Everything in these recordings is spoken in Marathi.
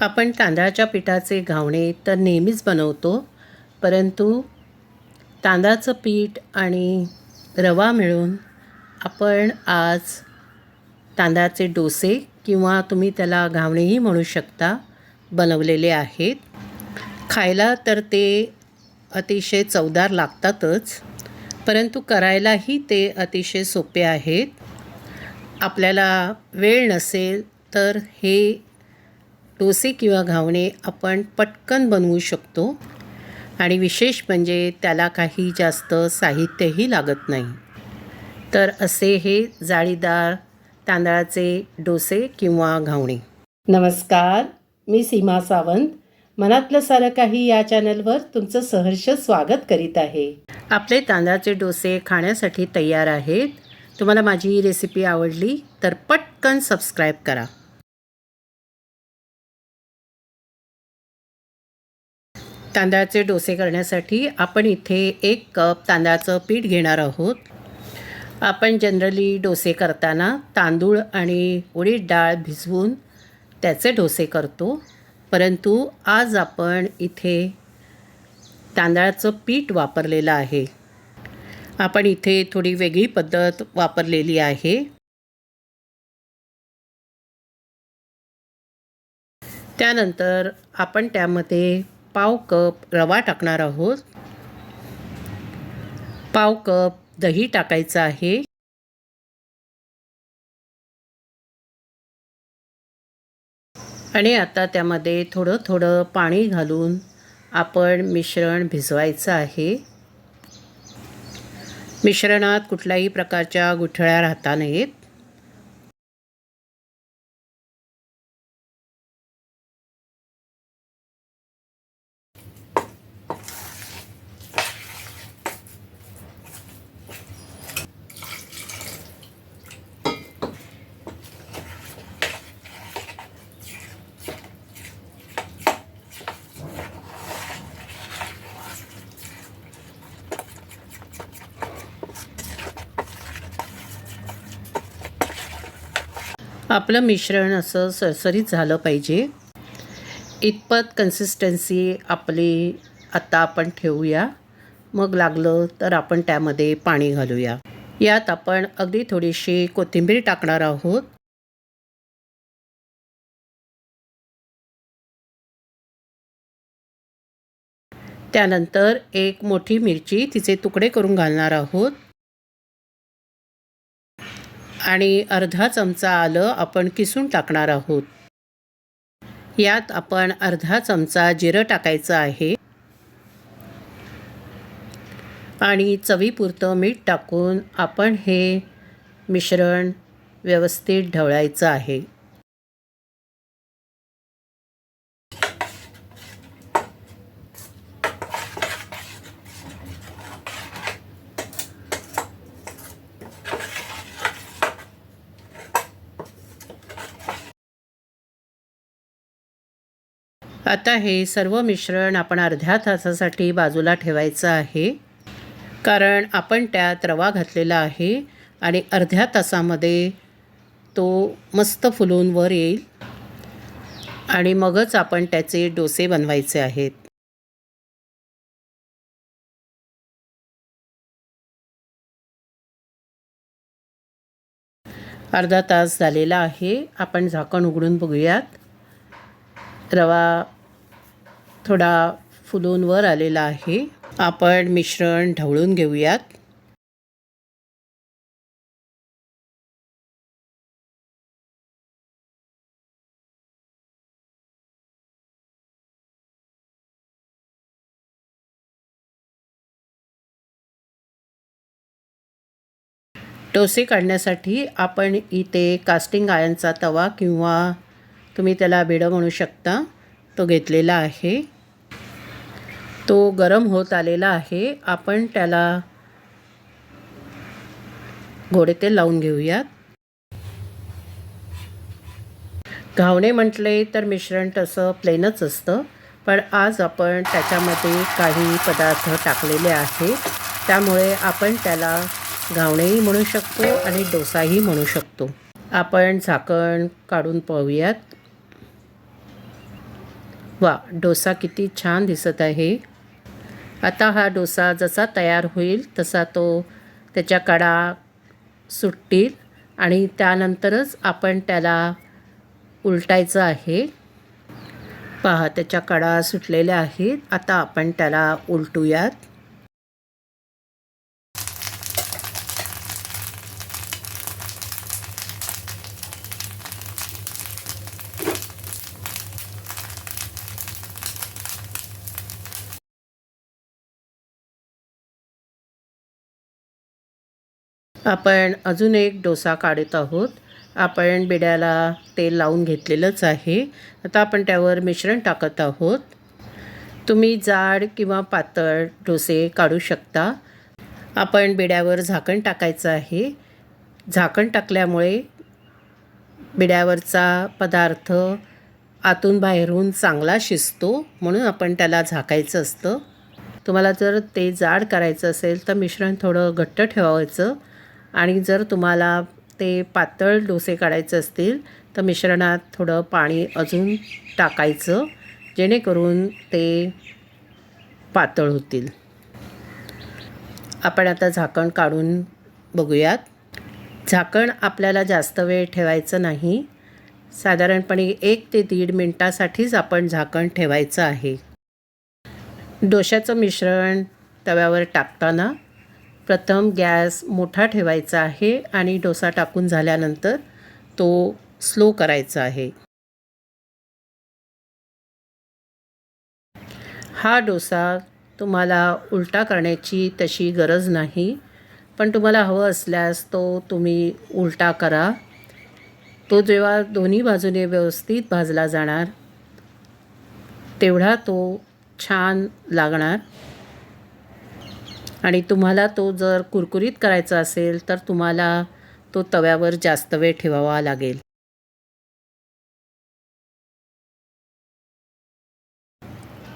आपण तांदळाच्या पिठाचे घावणे तर नेहमीच बनवतो परंतु तांदळाचं पीठ आणि रवा मिळून आपण आज तांदळाचे डोसे किंवा तुम्ही त्याला घावणेही म्हणू शकता बनवलेले आहेत. खायला तर ते अतिशय चवदार लागतातच परंतु करायलाही ते अतिशय सोपे आहेत. आपल्याला वेळ नसेल तर हे डोसे किंवा घावणे आपण पटकन बनवू शकतो. आणि विशेष म्हणजे त्याला काही जास्त साहित्यही लागत नाही. तर असे हे जाळीदार तांदळाचे डोसे किंवा घावणे. नमस्कार मी सीमा सावंत. मनातलं सारं काही या चॅनलवर तुमचं सहर्ष स्वागत करीत आहे. आपले तांदळाचे डोसे खाण्यासाठी तयार आहेत. तुम्हाला माझी ही रेसिपी आवडली तर पटकन सबस्क्राईब करा. तांदळाचे डोसे करण्यासाठी आपण इथे एक कप तांदळाचं पीठ घेणार आहोत. आपण जनरली डोसे करताना तांदूळ आणि उडीद डाळ भिजवून त्याचे डोसे करतो. परंतु आज आपण इथे तांदळाचं पीठ वापरलेलं आहे. आपण इथे थोडी वेगळी पद्धत वापरलेली आहे. त्यानंतर आपण त्यामध्ये पाव कप रवा टाकणार आहोत. पाव कप दही टाकायचं आहे. आणि आता त्यामध्ये थोडं थोडं पाणी घालून आपण मिश्रण भिजवायचं आहे. मिश्रणात कुठल्याही प्रकारच्या गुठळ्या राहता नाहीत. आपलं मिश्रण असं सरसरीत झालं पाहिजे. इतपत कन्सिस्टन्सी आपली आत्ता आपण ठेवूया. मग लागलं तर आपण त्यामध्ये पाणी घालूया. यात आपण अगदी थोडीशी कोथिंबीर टाकणार आहोत. त्यानंतर एक मोठी मिरची तिचे तुकडे करून घालणार आहोत. आणि अर्धा चमचा आलं आपण किसून टाकणार आहोत. यात आपण अर्धा चमचा जिरं टाकायचं आहे. आणि चवीपुरतं मीठ टाकून आपण हे मिश्रण व्यवस्थित ढवळायचं आहे. आता हे सर्व मिश्रण आपण अर्ध्या तासासाठी बाजूला ठेवायचं आहे. कारण आपण त्यात रवा घातलेला आहे आणि अर्ध्या तासामध्ये तो मस्त फुलून वर येईल. आणि मगच आपण त्याचे डोसे बनवायचे आहेत. अर्धा तास झालेला आहे. आपण झाकण उघडून बघूयात. रवा थोडा फुलून वर आलेला आहे. आपण मिश्रण ढवळून घेऊयात. डोसे काढण्यासाठी आपण इथे कास्टिंग आयनचा तवा किंवा तुम्ही त्याला बेडं म्हणू शकता तो घेतलेला आहे. तो गरम होत आलेला आहे. आपण त्याला घोडे तेल लावून घेऊयात. घावणे म्हटले तर मिश्रण तसं प्लेनच असतं. पण आज आपण त्याच्यामध्ये काही पदार्थ टाकलेले आहेत. त्यामुळे आपण त्याला घावणेही म्हणू शकतो आणि डोसाही म्हणू शकतो. आपण झाकण काढून पाहूयात वा डोसा किती छान दिसत आहे. आता हा डोसा जसा तयार होईल तसा तो त्याच्या कडा सुटतील आणि त्यानंतरच आपण त्याला उलटायचं आहे. पहा त्याच्या कडा सुटलेल्या आहेत. आता आपण त्याला उलटूयात. आपण अजून एक डोसा काढत आहोत. आपण बिड्याला तेल लावून घेतलेलंच आहे. आता आपण त्यावर मिश्रण टाकत आहोत. तुम्ही जाड किंवा पातळ डोसे काढू शकता. आपण बिड्यावर झाकण टाकायचं आहे. झाकण टाकल्यामुळे बिड्यावरचा पदार्थ आतून बाहेरून चांगला शिजतो म्हणून आपण त्याला झाकायचं असतं. तुम्हाला जर ते जाड करायचं असेल तर मिश्रण थोडं घट्ट ठेवायचं. आणि जर तुम्हाला ते पातळ डोसे काढायचे असतील तर मिश्रणात थोडं पाणी अजून टाकायचं जेणेकरून ते पातळ होतील. आपण आता झाकण काढून बघूयात. झाकण आपल्याला जास्त वेळ ठेवायचं नाही. साधारणपणे एक ते दीड मिनटासाठीच आपण झाकण ठेवायचं आहे. डोश्याचं मिश्रण तव्यावर टाकताना प्रथम गॅस मोठा ठेवायचा आहे आणि डोसा टाकून झाल्यानंतर तो स्लो करायचा आहे. हा डोसा तुम्हाला उलटा करण्याची तशी गरज नाही पण तुम्हाला हवं असल्यास तो तुम्ही उलटा करा. तो जेव्हा दोन्ही बाजूने व्यवस्थित भाजला जाणार तेवढा तो छान लागणार. आणि तुम्हाला तो जर कुरकुरीत करायचा असेल तर तुम्हाला तो तव्यावर जास्त वेळ ठेवावा लागेल.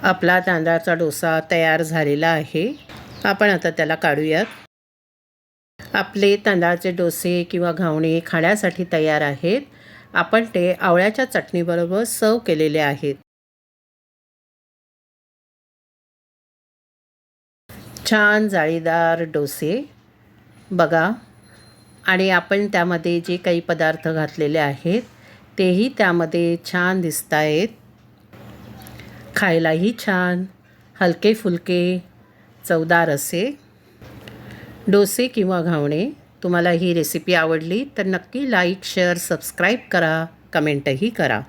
आपला तांदळाचा डोसा तयार झालेला आहे. आपण आता त्याला काढूयात. आपले तांदळाचे डोसे किंवा घावणे खाण्यासाठी तयार आहेत. आपण ते आवळ्याच्या चटणीबरोबर सर्व केलेले आहेत. छान जाळीदार डोसे. बघा. आणि आपण त्यामध्ये जे काही पदार्थ घातलेले आहेत तेही त्यामध्ये छान दिसत आहेत खायलाही छान. हलके फुलके चवदार असे. डोसे किंवा घावणे. तुम्हाला ही रेसिपी आवडली तर नक्की लाईक शेअर सबस्क्राईब करा. कमेंटही करा.